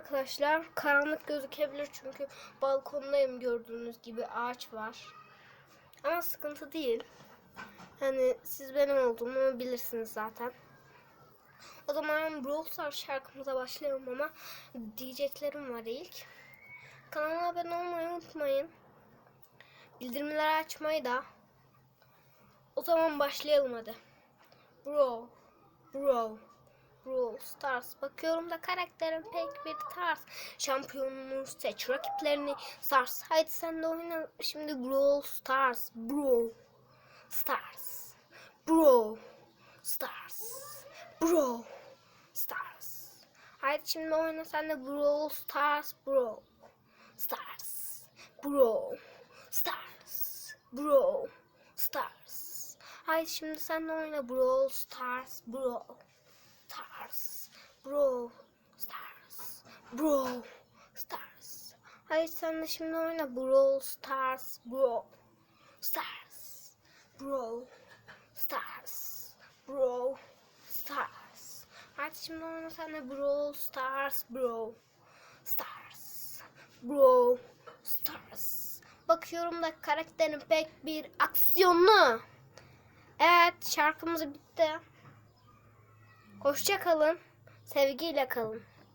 arkadaşlar. Karanlık gözükebilir çünkü balkondayım gördüğünüz gibi ağaç var. Ama sıkıntı değil. Hani siz benim olduğumu bilirsiniz zaten. O zaman Brawl Stars şarkımıza başlayalım ama diyeceklerim var ilk. Kanala abone olmayı unutmayın. Bildirimleri açmayı da. O zaman başlayalım hadi. Bro, bro, Brawl Stars. Bakıyorum da karakterin pek bir tarz. Şampiyonunu seç, rakiplerini sars. Haydi sen de oyna şimdi Brawl Stars. Bro, Stars. Bro, Stars. Bro, Stars. Haydi şimdi oyna sen de Brawl Stars. Bro, Stars. Bro, Stars. Bro, Stars. Haydi şimdi sen de oyna Brawl Stars. Bro, Stars. Bro, Stars. Bro, Haydi sen de şimdi oyna Brawl Stars. Bro, Stars. Bro, Stars. Bro, Stars. Haydi şimdi oyna sen de Brawl Stars. Bro, Stars. Bro, Stars. Bakıyorum da karakterin pek bir aksiyonlu. Evet şarkımız bitti. Hoşça kalın. Sevgiyle kalın.